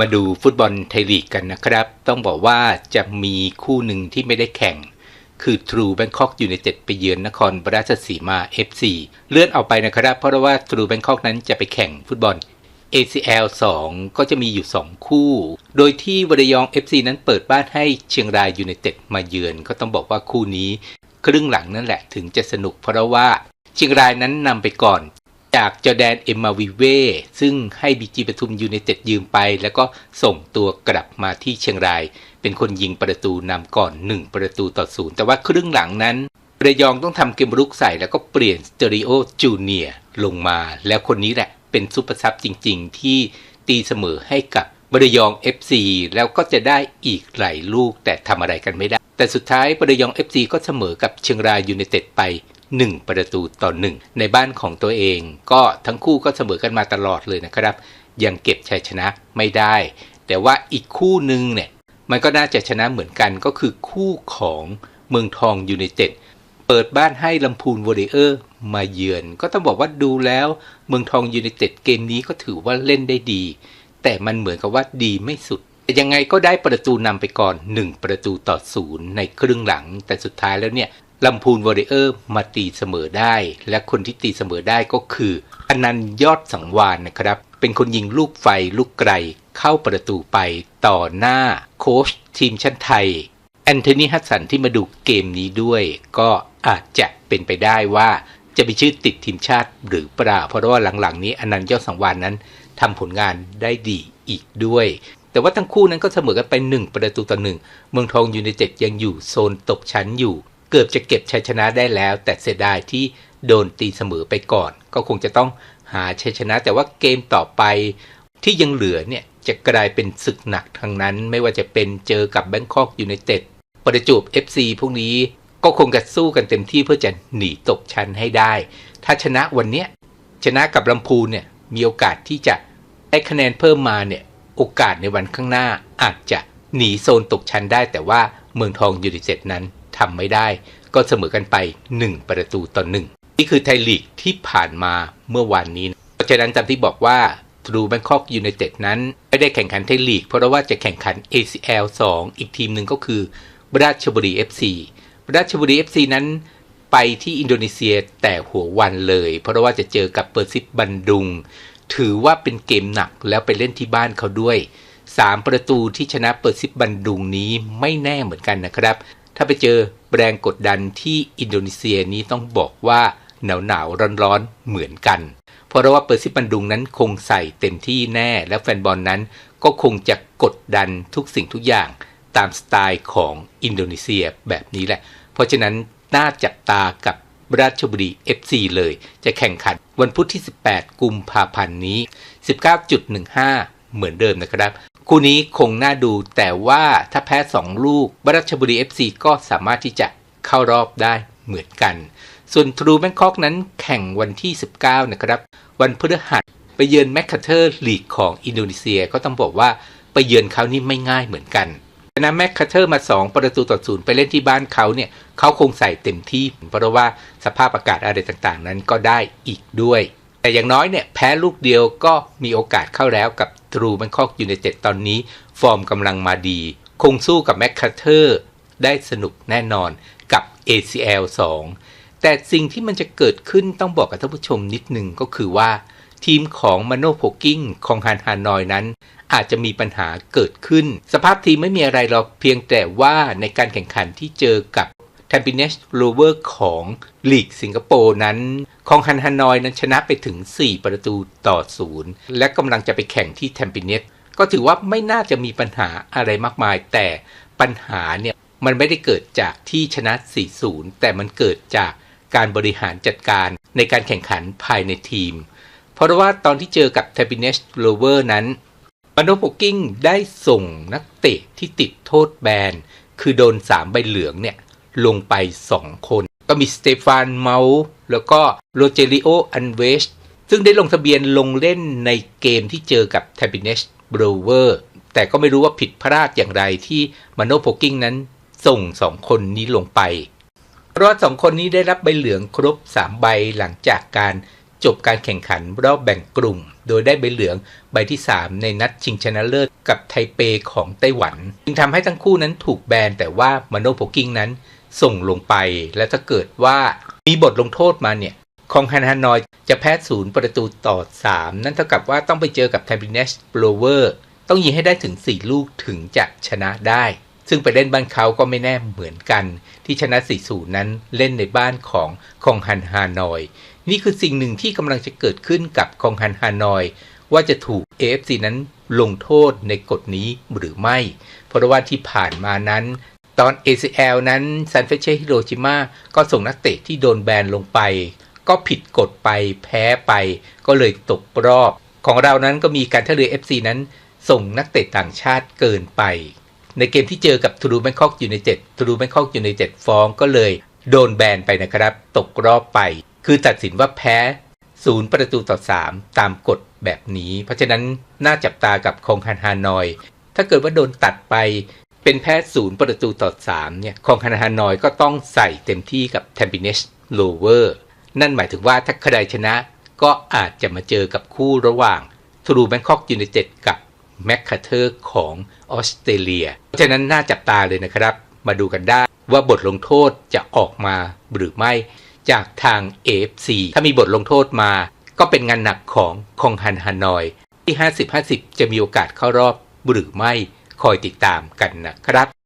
มาดูฟุตบอลไทยลีกกันนะครับ ต้องบอกว่าจะมีคู่หนึ่งที่ไม่ได้แข่ง คือทรูแบงคอกยู n นเต็ดไปเยือนนครราชสีมา FC เลื่อนออกไปนะครับ เพราะว่าทรูแบงคอกนั้นจะไปแข่งฟุตบอล ACL 2 ก็จะมีอยู่ 2 คู่ โดยที่วรยอง FC นั้นเปิดบ้านให้เชียงรายยู n นเต็ดมาเยือน ก็ต้องบอกว่าคู่นี้ ครึ่งหลังนั่นแหละถึงจะสนุกเพราะว่าเชียงรายนั้นนำไปก่อน จากจอแดนเอ็มมาวิเวซึ่งให้บีจีปทุมยู n นเต็ดยืมไป แล้วก็ส่งตัวกลับมาที่เชียงราย เป็นคนยิงประตูนำก่อน 1 ประตูต่อศูนย์แต่ว่าครึ่งหลังนั้นระยองต้องทำเกมรุกใส่แล้วก็เปลี่ยนสเตอริโอจูเนียลงมา แล้วคนนี้แหละเป็นซุปเปอร์ซับจริง ๆ ที่ตีเสมอให้กับบรยอง FC แล้วก็จะได้อีกหลายลูกแต่ทำอะไรกันไม่ได้ แต่สุดท้ายบรยอง FC ก็เสมอกับเชียงรายยู n นเต็ดไป 1 ประตูต่อ 1 ในบ้านของตัวเอง ก็ทั้งคู่ก็เสมอกันมาตลอดเลยนะครับ ยังเก็บชัยชนะไม่ได้ แต่ว่าอีกคู่หนึ่งเนี่ยมันก็น่าจะชนะเหมือนกันก็คือคู่ของเมืองทองยู n นเต็ดเปิดบ้านให้ลำพูนวอริเออร์มาเยือน ก็ต้องบอกว่าดูแล้วเมืองทองยู n นเต็ดเกมนี้ก็ถือว่าเล่นได้ดี แต่มันเหมือนกับว่าดีไม่สุดแต่ยังไงก็ได้ประตูนำไปก่อน 1 ประตูต่อศูนย์ในครึ่งหลัง แต่สุดท้ายแล้วเนี่ย ลำพูนวอริเออร์มาตีเสมอได้ และคนที่ตีเสมอได้ก็คืออนันต์ยอดสังวานนะครับ เป็นคนยิงลูกไฟลูกไกลเข้าประตูไปต่อหน้าโค้ชทีมชาติไทย แอนโทนีฮัตสันที่มาดูเกมนี้ด้วย ก็อาจจะเป็นไปได้ว่าจะมีชื่อติดทีมชาติหรือเปล่า เพราะว่าหลังๆนี้อนันต์ยอดสังวานนั้นทำผลงานได้ดีอีกด้วย แต่ว่าทั้งคู่นั้นก็เสมอกันไป 1 ประตูต่อหนึ่งเมืองทองยูไนเต็ดยังอยู่โซนตกชั้นอยู่ เกือบจะเก็บชัยชนะได้แล้ว แต่เสียดายที่โดนตีเสมอไปก่อน ก็คงจะต้องหาชัยชนะ แต่ว่าเกมต่อไปที่ยังเหลือเนี่ยจะกลายเป็นศึกหนักทั้งนั้น ไม่ว่าจะเป็นเจอกับแบงคอกยูไนเต็ดประจวบ FC พวกนี้ก็คงจะสู้กันเต็มที่เพื่อจะหนีตกชั้นให้ได้ ถ้าชนะวันเนี้ยชนะกับลำพูนเนี่ยมีโอกาสที่จะได้คะแนนเพิ่มมาเนี่ยโอกาสในวันข้างหน้าอาจจะหนีโซนตกชั้นได้แต่ว่าเมืองทองยูไนเต็ดนั้น ทำไม่ได้ ก็เสมอกันไป 1 ประตูต่อหนึ่งนี่คือไทยลีกที่ผ่านมาเมื่อวานนี้ เพราะฉะนั้นจำที่บอกว่าทรูแบงคอกยูไนเต็ดนั้น ไม่ได้แข่งขันไทยลีก เพราะว่าจะแข่งขัน ACL 2 อีกทีมหนึ่งก็คือ ราชบุรี FC ราชบุรี FC นั้นไปที่อินโดนีเซียแต่หัววันเลย เพราะว่าจะเจอกับเปอร์ซิปบันดุง ถือว่าเป็นเกมหนักแล้วไปเล่นที่บ้านเขาด้วย 3 ประตูที่ชนะเปอร์ซิปบันดุงนี้ไม่แน่เหมือนกันนะครับ ถ้าไปเจอแรงกดดันที่อินโดนีเซียนี้ต้องบอกว่าหนาวหนาวร้อนร้อนเหมือนกัน เพราะว่าเปอร์ซิปบันดุงนั้นคงใส่เต็มที่แน่ และแฟนบอลนั้นก็คงจะกดดันทุกสิ่งทุกอย่างตามสไตล์ของอินโดนีเซียแบบนี้แหละ เพราะฉะนั้นน่าจับตากับราชบุรี FC เลย จะแข่งขันวันพุธที่ 18 กุมภาพันธ์นี้ 19.15 เหมือนเดิมนะครับ คู่นี้คงน่าดูแต่ว่าถ้าแพ้ 2 ลูกบราชบุรี FC ก็สามารถที่จะเข้ารอบได้เหมือนกัน ส่วนทรูแบงคอกนั้นแข่งวันที่ 19 นะครับ วันพฤหัสไปเยือนแมคคาเทอร์ลีกของอินโดนีเซียก็ต้องบอกว่าไปเยือนเขานี่ไม่ง่ายเหมือนกันชนะแม็กคาเทอร์มา 2 ประตูต่อศูนย์ไปเล่นที่บ้านเขาเนี่ยเขาคงใส่เต็มที่เพราะว่าสภาพอากาศอะไรต่างๆ นั้นก็ได้อีกด้วย แต่อย่างน้อยเนี่ยแพ้ลูกเดียวก็มีโอกาสเข้าแล้วกับทรูแบงคอกยูไนเต็ดตอนนี้ ฟอร์มกำลังมาดี คงสู้กับแม็กคาเทอร์ได้สนุกแน่นอนกับ ACL 2 แต่สิ่งที่มันจะเกิดขึ้นต้องบอกกับท่านผู้ชมนิดนึงก็คือว่า ทีมของมาโนโพกิ้งของฮันฮานอยนั้น อาจจะมีปัญหาเกิดขึ้น สภาพทีมไม่มีอะไรหรอกเพียงแต่ว่าในการแข่งขันที่เจอกับ t a m p i n e s r o v e r ของลีกสิงคโปร์นั้นของฮันฮานอยนั้นชนะไปถึง 4 ประตูต่อศูนย์และกำลังจะไปแข่งที่ t a m p i n e s ก็ถือว่าไม่น่าจะมีปัญหาอะไรมากมาย แต่ปัญหาเนี่ยมันไม่ได้เกิดจากที่ชนะ 4-0 แต่มันเกิดจากการบริหารจัดการในการแข่งขันภายในทีม เพราะว่าตอนที่เจอกับ t a m p i n e s r o v e r นั้นปานโนโปกิ้งได้ส่งนักเตะที่ติดโทษแบน คือโดน 3 ใบเหลืองเนี่ย ลงไป 2 คน ก็มีสเตฟานเมาแล้วก็โรเจริโออันเวชซึ่งได้ลงทะเบียนลงเล่นในเกมที่เจอกับแทบิเนชบรูเวอร์แต่ก็ไม่รู้ว่าผิดพลาดอย่างไรที่มาโนโพกิ้งนั้นส่ง2คนนี้ลงไป เพราะสองคนนี้ได้รับใบเหลืองครบ 3 ใบหลังจากการจบการแข่งขันรอบแบ่งกลุ่ม โดยได้ใบเหลืองใบที่ 3 ในนัดชิงชนะเลิศกับไทเปของไต้หวัน จึงทำให้ทั้งคู่นั้นถูกแบนแต่ว่ามาโนโพกิ้งนั้น ส่งลงไป และถ้าเกิดว่ามีบทลงโทษมาเนี่ยคองฮันฮานอยจะแพ้ศูนย์ประตูต่อ 3 นั่นเท่ากับว่าต้องไปเจอกับไทบิเนชโบลเวอร์ต้องยิงให้ได้ถึง 4 ลูกถึงจะชนะได้ ซึ่งไปเล่นบ้านเขาก็ไม่แน่เหมือนกัน ที่ชนะ 4-0 นั้นเล่นในบ้านของคองฮันฮานอย นี่คือสิ่งหนึ่งที่กำลังจะเกิดขึ้นกับคองฮันฮานอย ว่าจะถูก AFC นั้นลงโทษในกฎนี้หรือไม่ เพราะว่าที่ผ่านมานั้น ตอน ACL นั้นซันเฟเช่ฮิโรชิมาก็ส่งนักเตะที่โดนแบนลงไป ก็ผิดกฎไปแพ้ไป ก็เลยตกรอบ ของเรานั้นก็มีการท่าเรือ FC นั้น ส่งนักเตะต่างชาติเกินไป ในเกมที่เจอกับทูรูแบงคอกยูไนเต็ดทูรูแบงคอกยูไนเต็ดฟ้องก็เลยโดนแบนไปนะครับ ตกรอบไป คือตัดสินว่าแพ้ศูนย์ประตูต่อ 3 ตามกฎแบบนี้ เพราะฉะนั้นน่าจับตากับคงฮันฮานอย ถ้าเกิดว่าโดนตัดไป เป็นแพ้ศูนย์ประตูต่อ3เนี่ยคองฮันาฮานอยก็ต้องใส่เต็มที่กับแทมปิเนชโลเวอร์นั่นหมายถึงว่าถ้าใครชนะก็อาจจะมาเจอกับคู่ระหว่างทรูแบงคอกยูไนเต็ดกับแมคคาเทอร์ของออสเตรเลียเพราะฉะนั้นน่าจับตาเลยนะครับ มาดูกันได้ว่าบทลงโทษจะออกมาหรือไม่จากทาง AFC ถ้ามีบทลงโทษมา ก็เป็นงานหนักของคองฮันฮานอย ที่ 50-50 จะมีโอกาสเข้ารอบหรือไม่ คอยติดตามกันนะครับ